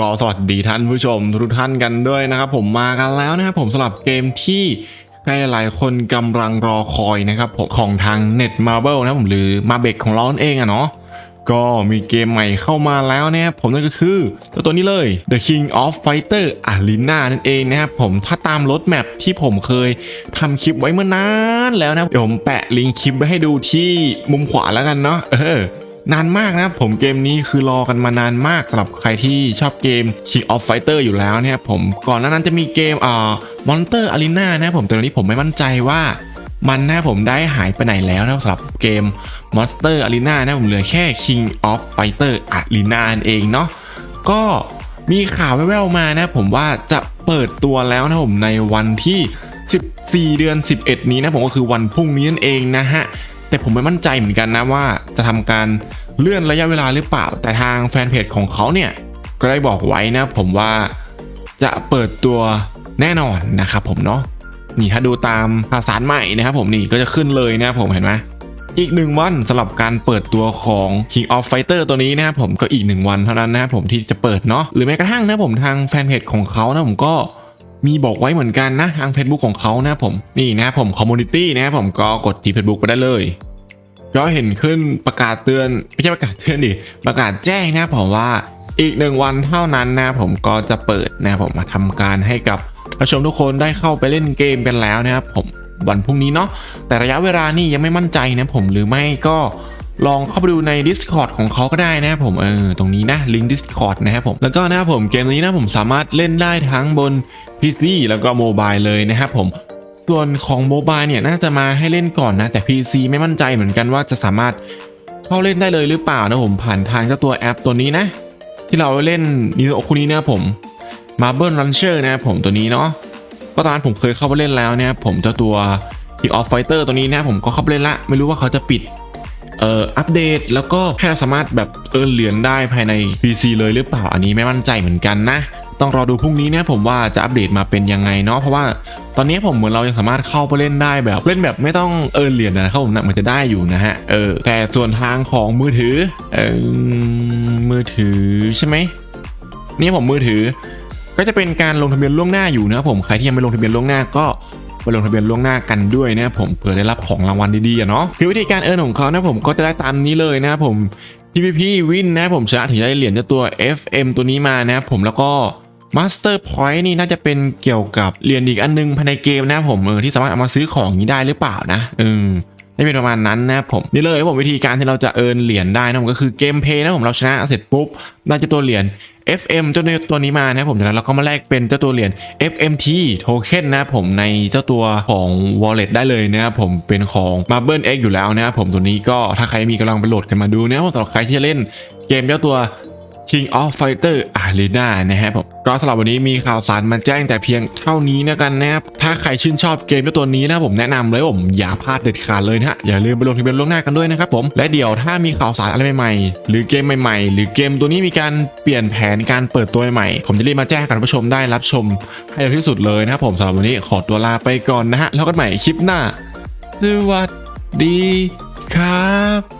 ก็สวัสดีท่านผู้ชมทุกท่านกันด้วยนะครับ ผมมากันแล้วนะครับผมสำหรับเกมที่ใครหลายคนกำลังรอคอยนะครับผมของทาง Net Marble นะผมหรือมาเบกของเรานั่นเองอะเนาะก็มีเกมใหม่เข้ามาแล้วนะครับผมนั่นก็คือตัวตัวนี้เลย The King of Fighter Arena นั่นเองนะครับผมถ้าตามรถแมพที่ผมเคยทำคลิปไว้เมื่อนานแล้วนะเดี๋ยวผมแปะลิงก์คลิปไว้ให้ดูที่มุมขวาแล้วกันเนาะเออ นานมากนะครับผมเกมนี้คือรอกันมานานมากสำหรับใครที่ชอบเกม King of Fighter อยู่แล้วเนี่ยผมก่อนหน้านั้นจะมีเกมอ่า Monster Arena นะครับผมแต่ตอนนี้ผมไม่มั่นใจว่ามันนะผมได้หายไปไหนแล้วนะสำหรับเกม Monster Arena นะผมเหลือแค่ King of Fighter Arena นั่นเองเนาะก็มีข่าวแว่วๆมานะผมว่าจะเปิดตัวแล้วนะผมในวันที่ 14 เดือน 11 นี้นะผมก็คือวันพรุ่งนี้นั่นเองนะฮะ แต่ผมไม่มั่นใจเหมือนกันนะว่าจะทำการเลื่อนระยะเวลาหรือเปล่า แต่ทางแฟนเพจของเขาเนี่ยก็ได้บอกไว้นะผมว่าจะเปิดตัวแน่นอนนะครับผมเนาะนี่ถ้าดูตามข่าวสารใหม่นะครับผมนี่ก็จะขึ้นเลยนะผมเห็นไหมอีกหนึ่งวันสำหรับการเปิดตัวของ King of Fighter ตัวนี้นะครับผมก็อีกหนึ่งวันเท่านั้นนะครับผมที่จะเปิดเนาะหรือแม้กระทั่งนะผมทางแฟนเพจของเขานะผมก็ มีบอกไว้เหมือนกันนะทาง Facebook ของเขานะผมนี่นะผมคอมมูนิตี้นะผมก็กดที่ Facebook ไปได้เลยก็เห็นขึ้นประกาศเตือนไม่ใช่ประกาศเตือนดิประกาศแจ้งนะผมว่าอีกหนึ่งวันเท่านั้นนะผมก็จะเปิดนะผมมาทำการให้กับผู้ชมทุกคนได้เข้าไปเล่นเกมกันแล้วนะครับผมวันพรุ่งนี้เนาะแต่ระยะเวลานี่ยังไม่มั่นใจนะผมหรือไม่ก็ ลองเข้าไปดูใน Discord ของเขาก็ได้นะครับผมเออตรงนี้นะลิงก์ Discord นะครับผมแล้วก็นะครับผมเกมนี้นะผมสามารถเล่นได้ทั้งบน PC แล้วก็โมบายเลยนะครับผมส่วนของโมบายเนี่ยน่าจะมาให้เล่นก่อนนะแต่ PC ไม่มั่นใจเหมือนกันว่าจะสามารถเข้าเล่นได้เลยหรือเปล่านะผมผ่านทางเจ้าตัวแอปตัวนี้นะ ที่เราเล่นนีโอคุนี้นะผม Marble Launcher นะครับผมตัวนี้เนาะก็ตอนนั้นผมเคยเข้าไปเล่นแล้วเนี่ยผมเจ้าตัว King of Fighter ตัวนี้นะผมก็เข้าไปเล่นละ ไม่รู้ว่าเขาจะปิด เอ่ออัปเดต แล้วก็ให้เราสามารถแบบเอินเหรียญได้ภายใน PC เลยหรือเปล่าอันนี้ไม่มั่นใจเหมือนกันนะต้องรอดูพรุ่งนี้เนี่ยผมว่าจะอัปเดตมาเป็นยังไงเนาะเพราะว่าตอนนี้ผมเหมือนเรายังสามารถเข้าไปเล่นได้แบบเล่นแบบไม่ต้องเอินเหรียญนะครับผมนะมันจะได้อยู่นะฮะเออแต่ส่วนทางของมือถือเออมือถือใช่ไหมนี่ผมมือถือ ก็จะเป็นการลงทะเบียนล่วงหน้าอยู่นะครับผมใครที่ยังไม่ลงทะเบียนล่วงหน้าก็ ไปลงทะเบียนล่วงหน้ากันด้วยนะผมเผื่อได้รับของรางวัลดีๆอะเนาะคือวิธีการเอิร์นของเขานะผมก็จะได้ตามนี้เลยนะผม PVP วินนะผมชนะถึงจะได้เหรียญเจ้าตัว FM ตัวนี้มานะผมแล้วก็มัสเตอร์พอยต์นี่น่าจะเป็นเกี่ยวกับเหรียญอีกอันนึงภายในเกมนะผมเออที่สามารถเอามาซื้อของอย่างนี้ได้หรือเปล่านะเออ ได้เป็นประมาณนั้นนะครับผมนี่เลยผมวิธีการที่เราจะเอินเหรียญได้นะผมก็คือเกมเพย์นะผมเราชนะเสร็จปุ๊บได้เจ้าตัวเหรียญ FM เจ้าตัวนี้มานะครับผมจากนั้นเราก็มาแลกเป็นเจ้าตัวเหรียญ FMT โทเค็นนะครับผมในเจ้าตัวของ Wallet ได้เลยนะครับผมเป็นของ Marble X อยู่แล้วนะครับผมตัวนี้ก็ถ้าใครมีกำลังไปโหลดกันมาดูนะผมสำหรับใครที่จะเล่นเกมเจ้าตัว King of Fighter Arena นะครับผมก็สำหรับวันนี้มีข่าวสารมาแจ้งแต่เพียงเท่านี้นะกันนะครับ ถ้าใครชื่นชอบเกมตัวนี้นะผมแนะนำเลยผมอย่าพลาดเด็ดขาดเลยนะฮะ อย่าลืมไปลงทะเบียนล่วงหน้ากันด้วยนะครับผม และเดี๋ยวถ้ามีข่าวสารอะไรใหม่ๆ หรือเกมใหม่ๆ หรือเกมตัวนี้มีการเปลี่ยนแผนการเปิดตัวใหม่ผมจะรีบมาแจ้งกับผู้ชมได้รับชมให้เร็วที่สุดเลยนะครับผมสำหรับวันนี้ขอตัวลาไปก่อนนะฮะแล้วกันใหม่คลิปหน้า สวัสดีครับ